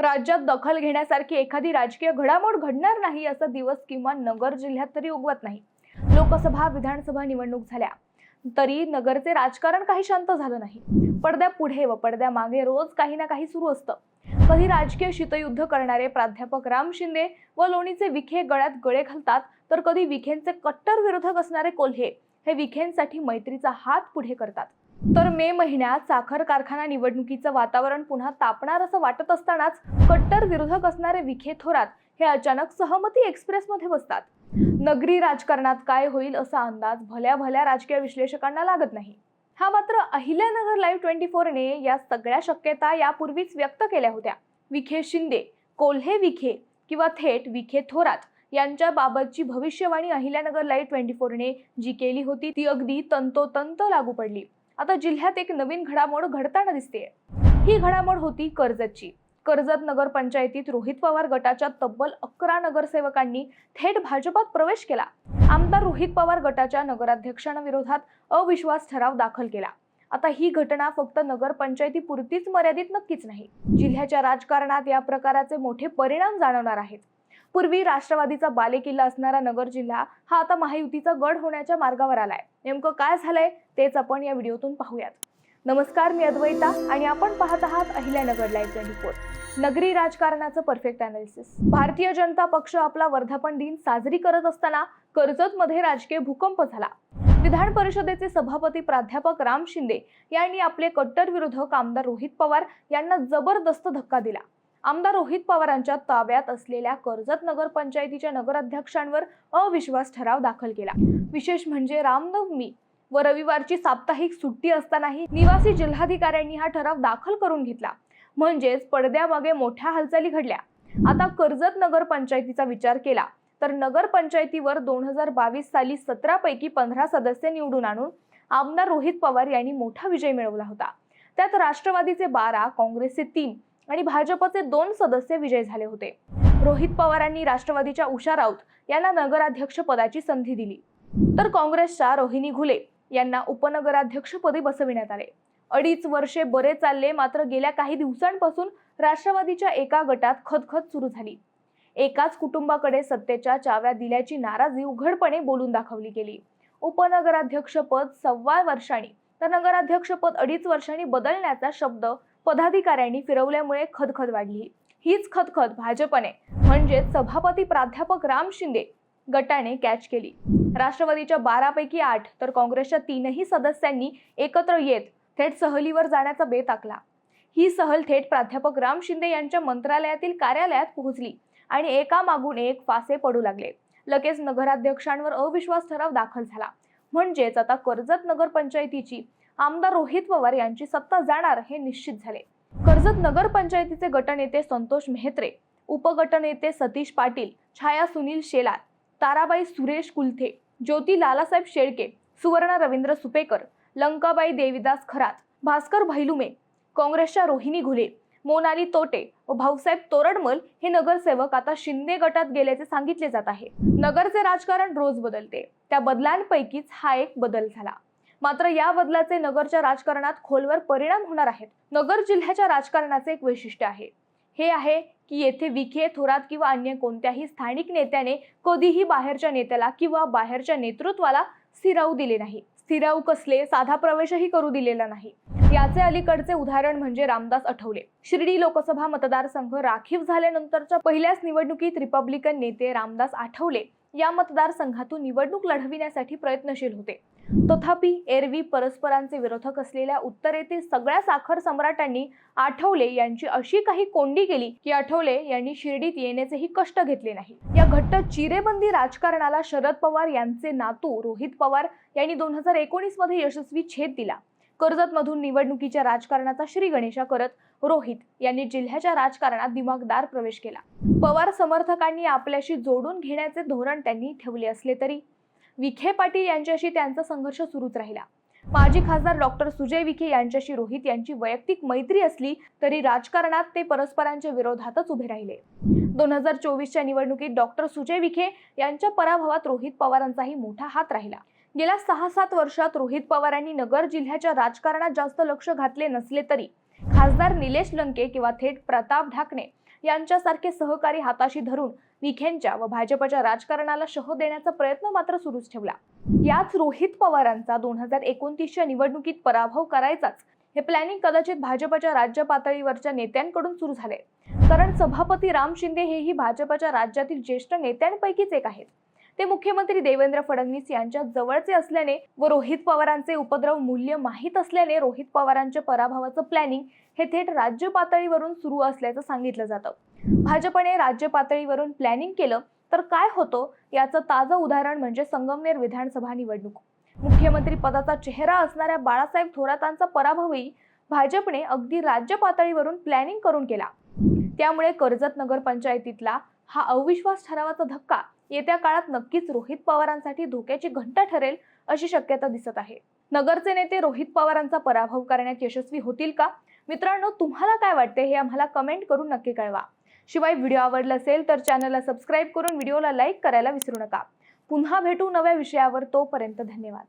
राज्यात दखल घेण्यासारखी एखादी राजकीय घडामोड घडणार नाही असा दिवस किंवा नगर जिल्ह्यात तरी उगवत नाही. लोकसभा विधानसभा निवडणूक झाल्या. तरी नगरचे राजकारण काही शांत झालं नाही. पडद्या पुढे व पडद्या मागे रोज काही ना काही सुरू असतं. कधी राजकीय शीतयुद्ध करणारे प्राध्यापक राम शिंदे व लोणीचे विखे गळ्यात गळे घालतात तर कधी विखेंचे कट्टर विरोधक असणारे कोल्हे हे विखेंसाठी मैत्रीचा हात पुढे करतात. तर मे महिन्यात साखर कारखाना निवडणुकीचं वातावरण पुन्हा तापणार असं वाटत असतानाच कट्टर विरोधक असणारे विखे थोरात हे अचानक सहमती एक्सप्रेसमध्ये बसतात. नगरी राजकारणात काय होईल असा अंदाज भल्या भल्या राजकीय विश्लेषकांना लागत नाही. हा मात्र अहिल्यानगर लाईव्ह ट्वेंटी फोरने या सगळ्या शक्यता यापूर्वीच व्यक्त केल्या होत्या. विखे शिंदे कोल्हे विखे किंवा थेट विखे थोरात यांच्याबाबतची भविष्यवाणी अहिल्यानगर लाईव्ह ट्वेंटी फोरने जी केली होती ती अगदी तंतोतंत लागू पडली. आता जिल्ह्यात एक नवीन घडामोड घडताना दिसते ही घडामोड होती कर्जतची. कर्जत नगरपंचायतीत रोहित पवार गटाच्या तब्बल अकरा नगरसेवकांनी थेट भाजपात प्रवेश केला. आमदार रोहित पवार गटाच्या नगराध्यक्षांविरोधात अविश्वास ठराव दाखल केला. आता ही घटना फक्त नगरपंचायतीपुरतीच मर्यादित नक्कीच नाही. जिल्ह्याच्या राजकारणात या प्रकाराचे मोठे परिणाम जाणवणार आहेत. पूर्वी राष्ट्रवादीचा बालेकिल्ला असणारा नगर जिल्हा हा आता महायुतीचा गड होण्याच्या मार्गावर आलाय. नेमकं काय झालंय तेच आपण या व्हिडिओतून पाहूयात. नमस्कार मी अद्वैता आणि आपण पाहत आहात अहिल्यानगर लाईव्ह ट्वेंटी फोर. नगरी राजकारणाचं परफेक्ट अनालिसिस भारतीय जनता पक्ष आपला वर्धापन दिन साजरी करत असताना कर्जतमध्ये राजकीय भूकंप झाला. विधान परिषदेचे सभापती प्राध्यापक राम शिंदे यांनी आपले कट्टर विरोधक आमदार रोहित पवार यांना जबरदस्त धक्का दिला. आमदार रोहित पवारांच्या ताब्यात असलेल्या कर्जत नगर पंचायतीच्या नगराध्यक्षांवर अविश्वास ठराव दाखल केला. विशेष म्हणजे रामनवमी व रविवारची साप्ताहिक सुट्टी असतानाही निवासी जिल्हाधिकाऱ्यांनी हा ठराव दाखल करून घेतला. म्हणजेच पडद्यामागे मोठ्या हालचाली घडल्या. आता कर्जत नगर पंचायतीचा विचार केला तर नगर पंचायतीवर दोन हजार बावीस साली सतरा पैकी पंधरा सदस्य निवडून आणून आमदार रोहित पवार यांनी मोठा विजय मिळवला होता. त्यात राष्ट्रवादीचे बारा काँग्रेसचे तीन आणि भाजपचे दोन सदस्य विजय झाले होते. रोहित पवारांनी राष्ट्रवादीच्या उषा राऊत यांना नगराध्यक्ष पदाची संधी दिली. तर काँग्रेसच्या रोहिणी घुले यांना उपनगराध्यक्षपदी बसविण्यात आले. अडीच वर्षे बरे चालले मात्र गेल्या काही दिवसांपासून राष्ट्रवादीच्या एका गटात खतखत सुरू झाली. एकाच कुटुंबाकडे सत्तेच्या चाव्या दिल्याची नाराजी उघडपणे बोलून दाखवली गेली. उपनगराध्यक्षपद सव्वा वर्षांनी तर नगराध्यक्षपद अडीच वर्षांनी बदलण्याचा शब्द पदाधिकाऱ्यांनी फिरवल्यामुळे खदखद वाढली. हीच खदखद भाजपने म्हणजेच सभापती प्राध्यापक राम शिंदे गटाने कॅच केली. राष्ट्रवादीच्या बारापैकी आठ तर काँग्रेसच्या तीनही सदस्यांनी एकत्र येत थेट सहलीवर जाण्याचा बेत आखला. ही सहल थेट प्राध्यापक राम शिंदे यांच्या मंत्रालयातील कार्यालयात पोहोचली आणि एका मागून एक फासे पडू लागले. लगेच नगराध्यक्षांवर अविश्वास ठराव दाखल झाला. म्हणजेच आता कर्जत नगरपंचायतीची आमदार रोहित पवार यांची सत्ता जाणार हे निश्चित झाले. कर्जत नगरपंचायतीचे गटनेते संतोष मेहत्रे उपगटनेते सतीश पाटील छाया सुनील शेलार ताराबाई सुरेश कुलथे ज्योती लालासाहेब शेळके सुवर्णा रवींद्र सुपेकर लंकाबाई देविदास खरात भास्कर भैलुमे काँग्रेसच्या रोहिणी घुले मोनाली तोटे व भाऊसाहेब तोरडमल हे नगरसेवक आता शिंदे गटात गेल्याचे सांगितले जात आहे. नगरचे राजकारण रोज बदलते. त्या बदलांपैकीच हा एक बदल झाला. मात्र या बदलाचे नगरच्या राजकारणात खोलवर परिणाम होणार आहेत. नगर जिल्ह्याच्या राजकारणाचे एक वैशिष्ट्य आहे. हे आहे की येथे विखे थोरात किंवा अन्य कोणत्याही स्थानिक नेत्याने कधीही बाहेरच्या नेत्याला किंवा बाहेरच्या नेतृत्वाला स्थिरावू दिले नाही. स्थिरावू कसले? साधा प्रवेशही करू दिलेला नाही. याचे अलीकडचे उदाहरण म्हणजे रामदास आठवले. शिर्डी लोकसभा मतदारसंघ राखीव झाल्यानंतरच्या पहिल्याच निवडणुकीत रिपब्लिकन नेते रामदास आठवले या मतदारसंघातून निवडणूक लढविण्यासाठी प्रयत्नशील होते. तथापि एरवी परस्परांचे विरोधक असलेल्या उत्तरेतील सगळ्या साखर सम्राटांनी आठवले यांची अशी काही कोंडी केली की आठवले यांनी शिर्डीत येण्याचेही कष्ट घेतले नाही. या घट्ट चिरेबंदी राजकारणाला शरद पवार यांचे नातू रोहित पवार यांनी दोन हजार एकोणीसमध्ये यशस्वी छेद दिला. कर्जतमधून निवडणुकीच्या राजकारणाचा श्री गणेशा करत रोहित यांनी जिल्ह्याच्या राजकारणात दिमागदार प्रवेश केला. पवार समर्थकांनी आपल्याशी जोडून घेण्याचे धोरण त्यांनी ठेवले असले तरी विखे पाटील यांच्याशी त्यांचा संघर्ष सुरूच राहिला. माजी खासदार डॉक्टर सुजय विखे यांच्याशी रोहित यांची वैयक्तिक मैत्री असली तरी राजकारणात ते परस्परांच्या विरोधातच उभे राहिले. दोन हजार चोवीसच्या निवडणुकीत डॉक्टर सुजय विखे यांच्या पराभवात रोहित पवारांचाही मोठा हात राहिला. गेल्या सहा सात वर्षात रोहित पवारांनी नगर जिल्ह्याच्या राजकारणात जास्त लक्ष घातले नसले तरी खासदार निलेश लंके किंवा थेट प्रताप ढाकणे यांच्यासारखे सहकारी हाताशी धरून विखेंच्या व भाजपच्या राजकारणाला शह देण्याचा प्रयत्न मात्र सुरूच ठेवला. याच रोहित पवारांचा दोन हजार एकोणतीसच्या निवडणुकीत पराभव करायचाच हे प्लॅनिंग कदाचित भाजपच्या राज्य पातळीवरच्या नेत्यांकडून सुरू झाले. कारण सभापती राम शिंदे हेही भाजपच्या राज्यातील ज्येष्ठ नेत्यांपैकीच एक आहेत. ते मुख्यमंत्री देवेंद्र फडणवीस यांच्या जवळचे असल्याने व रोहित पवारांचे उपद्रव मूल्य माहीत असल्याने रोहित पवारांच्या पराभवाचं प्लॅनिंग हे थेट राज्य पातळीवरून सुरू असल्याचं सांगितलं जातं. भाजपने राज्य पातळीवरून प्लॅनिंग केलं तर काय होतं याचं ताजं उदाहरण म्हणजे संगमनेर विधानसभा निवडणूक. मुख्यमंत्री पदाचा चेहरा असणाऱ्या बाळासाहेब थोरातांचा पराभवही भाजपने अगदी राज्य पातळीवरून प्लॅनिंग करून केला. त्यामुळे कर्जत नगर पंचायतीतला हा अविश्वास ठरावाचा धक्का येत्या काळात नक्कीच रोहित पवारांसाठी धोक्याची घंटा ठरेल अशी शक्यता दिसत आहे. नगरचे नेते रोहित पवारांचा पराभव करण्यात यशस्वी होतील का? मित्रांनो तुम्हाला काय वाटते हे आम्हाला कमेंट करून नक्की कळवा. शिवाय व्हिडिओ आवडला असेल तर चॅनलला सबस्क्राईब करून व्हिडिओला लाईक करायला विसरू नका. पुन्हा भेटू नव्या विषयावर तोपर्यंत धन्यवाद.